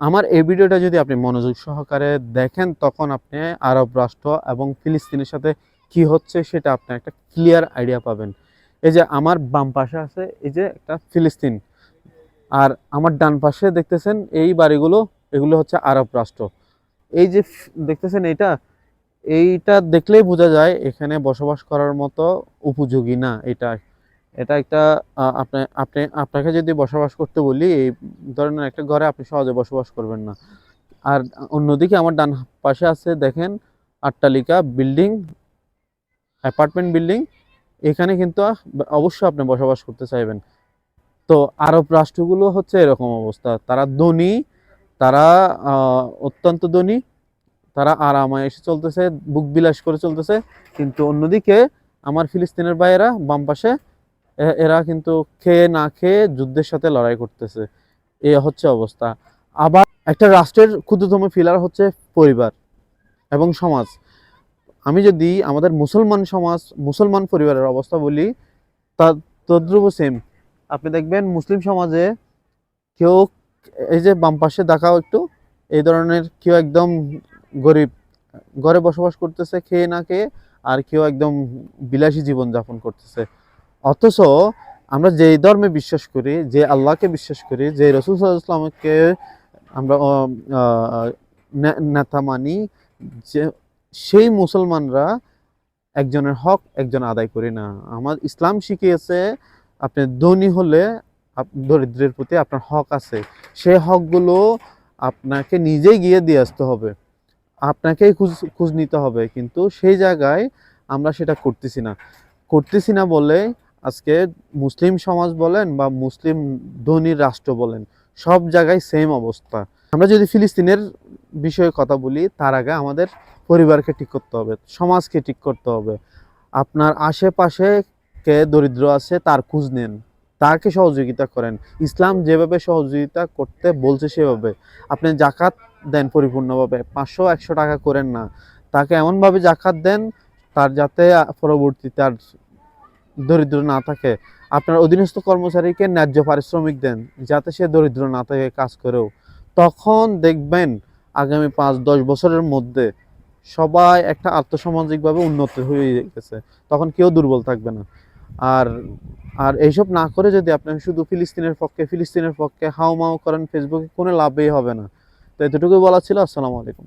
আমার এই ভিডিওটা যদি আপনি মনোযোগ সহকারে দেখেন, তখন আপনি আরব রাষ্ট্র এবং ফিলিস্তিনের সাথে কি হচ্ছে সেটা আপনি একটা ক্লিয়ার আইডিয়া পাবেন। এই যে আমার বাম পাশে আছে, এই যে একটা ফিলিস্তিন। আর আমার ডান পাশে দেখতেছেন এই বাড়িগুলো, এগুলো হচ্ছে আরব রাষ্ট্র। এই যে দেখতেছেন এইটা? এইটা দেখলেই বোঝা যায় এখানে বসবাস করার মতো উপযোগী না এটা। এটা একটা আপনি আপনি, আপনাকে যদি বসবাস করতে বলি, এই ধরনের একটা ঘরে আপনি সহজে বসবাস করবেন না। আর অন্যদিকে আমার ডান পাশে আছে, দেখেন, আট্টালিকা, বিল্ডিং, অ্যাপার্টমেন্ট বিল্ডিং, এখানে কিন্তু অবশ্যই আপনি বসবাস করতে চাইবেন। তো আরব রাষ্ট্রগুলো হচ্ছে এরকম অবস্থা। তারা ধনী, তারা অত্যন্ত ধনী, তারা আরামায় এসে চলতেছে, বুক বিলাস করে চলতেছে। কিন্তু অন্যদিকে আমার ফিলিস্তিনের ভাইয়েরা বাম পাশে এরা কিন্তু খেয়ে না খেয়ে যুদ্ধের সাথে লড়াই করতেছে। এ হচ্ছে অবস্থা। আবার একটা রাষ্ট্রের ক্ষুদ্রতম ফিলার হচ্ছে পরিবার এবং সমাজ। আমি যদি আমাদের মুসলমান সমাজ, মুসলমান পরিবারের অবস্থা বলি, তা তদ্রুপ সেম। আপনি দেখবেন মুসলিম সমাজে কেউ, এই যে বাম পাশে দেখাও একটু, এই ধরনের কেউ একদম গরিব, ঘরে বসবাস করতেছে, খেয়ে না খেয়ে, আর কেউ একদম বিলাসী জীবন যাপন করতেছে। অথচ আমরা যেই ধর্মে বিশ্বাস করি, যে আল্লাহকে বিশ্বাস করি, যে রসুল সাল্লামকে আমরা নেতা মানি, যে সেই মুসলমানরা একজনের হক একজন আদায় করি না। আমার ইসলাম শিখিয়েছে, আপনি ধনী হলে দরিদ্রের প্রতি আপনার হক আছে। সেই হকগুলো আপনাকে নিজেই গিয়ে দিয়ে আসতে হবে। আপনাকেই খোঁজ খোঁজ নিতে হবে। কিন্তু সেই জায়গায় আমরা সেটা করতেছি না। করতেছি না বলে আজকে মুসলিম সমাজ বলেন বা মুসলিম ধনী রাষ্ট্র বলেন, সব জায়গায় সেম অবস্থা। আমরা যদি ফিলিস্তিনের বিষয়ে কথা বলি, তার আগে আমাদের পরিবারকে ঠিক করতে হবে, সমাজকে ঠিক করতে হবে। আপনার আশেপাশে কে দরিদ্র আছে, তার খোঁজ নেন, তাকে সহযোগিতা করেন। ইসলাম যেভাবে সহযোগিতা করতে বলছে সেভাবে। আপনি জাকাত দেন পরিপূর্ণভাবে, পাঁচশো, একশো টাকা করেন না। তাকে এমনভাবে জাকাত দেন, তার যাতে পরবর্তীতে আর দরিদ্র না থাকে। আপনার অধীনস্থ কর্মচারীকে ন্যায্য পারিশ্রমিক দেন, যাতে সে দরিদ্র না থাকে কাজ করেও। তখন দেখবেন আগামী পাঁচ, দশ বছরের মধ্যে সবাই একটা আর্থসামাজিকভাবে উন্নত হয়ে গেছে। তখন কেউ দুর্বল থাকবে না। আর আর এইসব না করে যদি আপনি শুধু ফিলিস্তিনের পক্ষে ফিলিস্তিনের পক্ষে হাও মাও করেন, ফেসবুকে, কোনো লাভই হবে না। তো এতটুকুই বলা ছিল। আসসালামু আলাইকুম।